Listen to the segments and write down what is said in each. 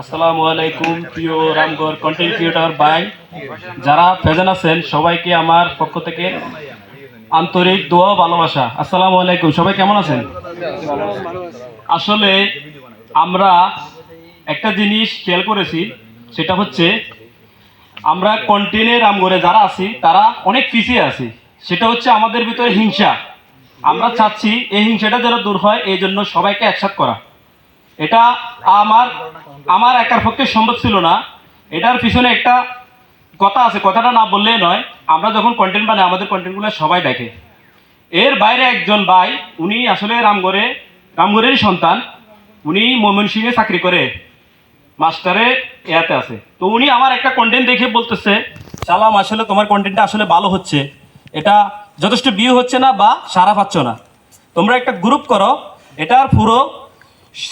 আসসালামু আলাইকুম, প্রিয় রামগড় কন্টেন্ট ক্রিয়েটর ভাই। যারা ফেজান আছেন, সবাইকে আমার পক্ষ থেকে আন্তরিক দোয়া ভালোবাসা। আসসালামু আলাইকুম, সবাই কেমন আছেন? আসলে আমরা একটা জিনিস খেয়াল করেছি, সেটা হচ্ছে আমরা কন্টেন্টে রামগড়ে যারা আছি, তারা অনেক পিছিয়ে আছি। সেটা হচ্ছে আমাদের ভিতরে হিংসা। আমরা চাচ্ছি এই হিংসাটা যেন দূর হয়, এই জন্য সবাইকে একসাথ করা। এটা আমার আমার একার পক্ষে সম্ভব ছিল না। এটার পিছনে একটা কথা আছে, কথাটা না বললেই নয়, আমরা যখন কন্টেন্ট বানাই, আমাদের কন্টেন্টগুলো সবাই দেখে। এর বাইরে একজন ভাই, উনি আসলে রামগড়ে, রামগড়েরই সন্তান, উনি ময়মনসিংহে চাকরি করে মাস্টারে ইয়াতে আছে। তো উনি আমার একটা কন্টেন্ট দেখে বলতেছে, সালাম, আসলে তোমার কন্টেন্টটা আসলে ভালো হচ্ছে। এটা যথেষ্ট বিয়ে হচ্ছে না বা সারা পাচ্ছ না। তোমরা একটা গ্রুপ করো, এটার পুরো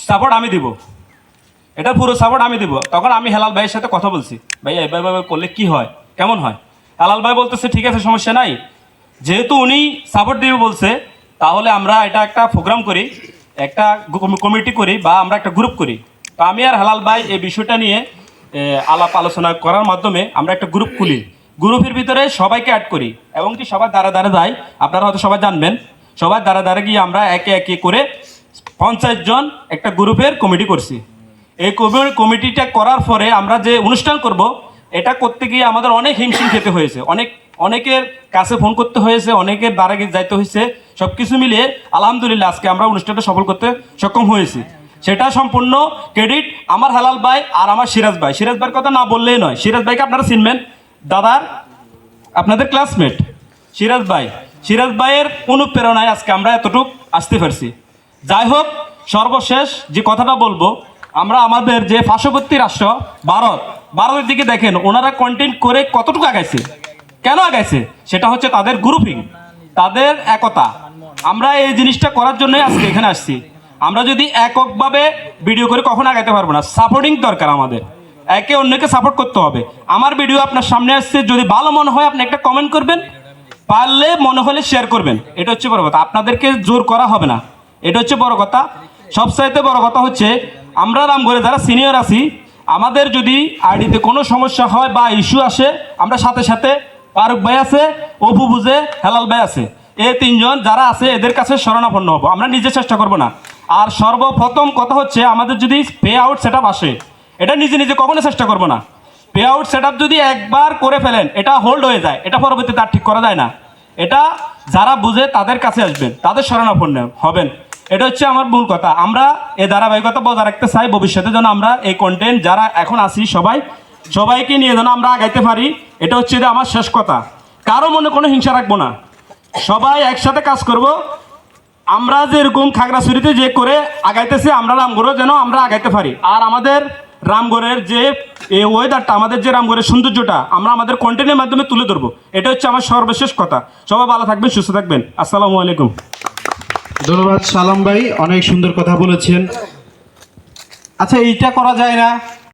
সাপোর্ট আমি দিব। এটা পুরো সাপোর্ট আমি দিব। তখন আমি হেলাল ভাইয়ের সাথে কথা বলছি। ভাইয়া এভাবে করলে কি হয়? কেমন হয়? হেলাল ভাই বলতেছে, ঠিক আছে, সমস্যা নাই। যেহেতু উনি সাপোর্ট দিবে বলছে, তাহলে আমরা এটা একটা প্রোগ্রাম করি, একটা কমিটি করি বা আমরা একটা গ্রুপ করি। তো আমি আর হেলাল ভাই এই বিষয়টা নিয়ে আলাপ আলোচনা করার মাধ্যমে আমরা একটা গ্রুপ খুলি। গ্রুপের ভিতরে সবাইকে অ্যাড করি, এবং কি সবার দ্বারা দ্বারা যায় আপনারা হয়তো সবাই জানবেন, সবার দ্বারা দ্বারা গিয়ে আমরা একে একে করে পঞ্চাশ জন একটা গ্রুপের কমিটি করছি। এই কমি- কমিটিটা করার পরে আমরা যে অনুষ্ঠান করব, এটা করতে গিয়ে আমাদের অনেক হিমশিম খেতে হয়েছে। অনেক অনেকের কাছে ফোন করতে হয়েছে, অনেকের দ্বারা যাইতে হয়েছে। সব কিছু মিলিয়ে আলহামদুলিল্লাহ আজকে আমরা অনুষ্ঠানটা সফল করতে সক্ষম হয়েছি। সেটা সম্পূর্ণ ক্রেডিট আমার হালাল ভাই আর আমার সিরাজ ভাই। সিরাজ ভাইয়ের কথা না বললেই নয়। সিরাজ ভাইকে আপনারা চিনবেন। দাদার আপনাদের ক্লাসমেট সিরাজ ভাই। সিরাজ ভাইয়ের অনুপ্রেরণায় আজকে আমরা এতটুক আসতে পারছি। যাই হোক সর্বশেষ যে কথাটা বলব, আমরা আমাদের যে পার্শ্ববর্তী রাষ্ট্র, ভারত, ভারতের দিকে দেখেন, ওনারা কন্টেন্ট করে কতটুকু আগাইছে? কেন আগাইছে? সেটা হচ্ছে তাদের গ্রুপিং তাদের একতা। আমরা এই জিনিসটা করার জন্যই আজকে এখানে আসছি। আমরা যদি এককভাবে ভিডিও করে কখনো আগাইতে পারব না। সাপোর্টিং দরকার আমাদের। একে অন্যকে সাপোর্ট করতে হবে। আমার ভিডিও আপনার সামনে আসছে, যদি ভালো মনে হয়, আপনি একটা কমেন্ট করবেন। পারলে মনে হলে শেয়ার করবেন। এটা হচ্ছে কথা। আপনাদেরকে জোর করা হবে না। এটা হচ্ছে বড় কথা। সবচাইতে বড় কথা হচ্ছে, আমরা রামগড়ে যারা সিনিয়র আছি, আমাদের যদি আইডিতে কোনো সমস্যা হয় বা ইস্যু আসে, আমরা সাথে সাথে ফারুক ভাই আছে, অপু বুঝে, হেলাল ভাই আছে। এই তিনজন যারা আছে, এদের কাছে শরণাপন্ন হব। আমরা নিজে চেষ্টা করব না। আর সর্বপ্রথম কথা হচ্ছে, আমাদের যদি পে আউট সেট আসে, এটা নিজে নিজে কখনো চেষ্টা করব না। পে আউট সেট যদি একবার করে ফেলেন, এটা হোল্ড হয়ে যায়। এটা পরবর্তীতে আর ঠিক করা যায় না। এটা যারা বুঝে, তাদের কাছে আসবেন। তাদের শরণাপন্ন হবেন। এটা হচ্ছে আমার মূল কথা। আমরা এই ধারাবাহিকতা বজায় রাখতে চাই ভবিষ্যতে যেন আমরা এই কন্টেন্ট যারা এখন আছি সবাই, সবাইকে নিয়ে যেন আমরা আগাইতে পারি। এটা হচ্ছে যে আমার শেষ কথা। কারও মনে কোনো হিংসা রাখব না। সবাই একসাথে কাজ করব। আমরা যে এরকম খাগড়াছড়িতে যে করে আগাইতেছি, আমরা রামগড়ও যেন আমরা আগাইতে পারি। আর আমাদের রামগড়ের যে এই ওয়েদারটা আমাদের যে রামগড়ের সৌন্দর্যটা, আমরা আমাদের কন্টেন্টের মাধ্যমে তুলে ধরবো। এটা হচ্ছে আমার সর্বশেষ কথা। সবাই ভালো থাকবেন, সুস্থ থাকবেন। আসসালামু আলাইকুম। ধন্যবাদ সালাম ভাই অনেক সুন্দর কথা বলেছেন। আচ্ছা এইটা করা যায় না?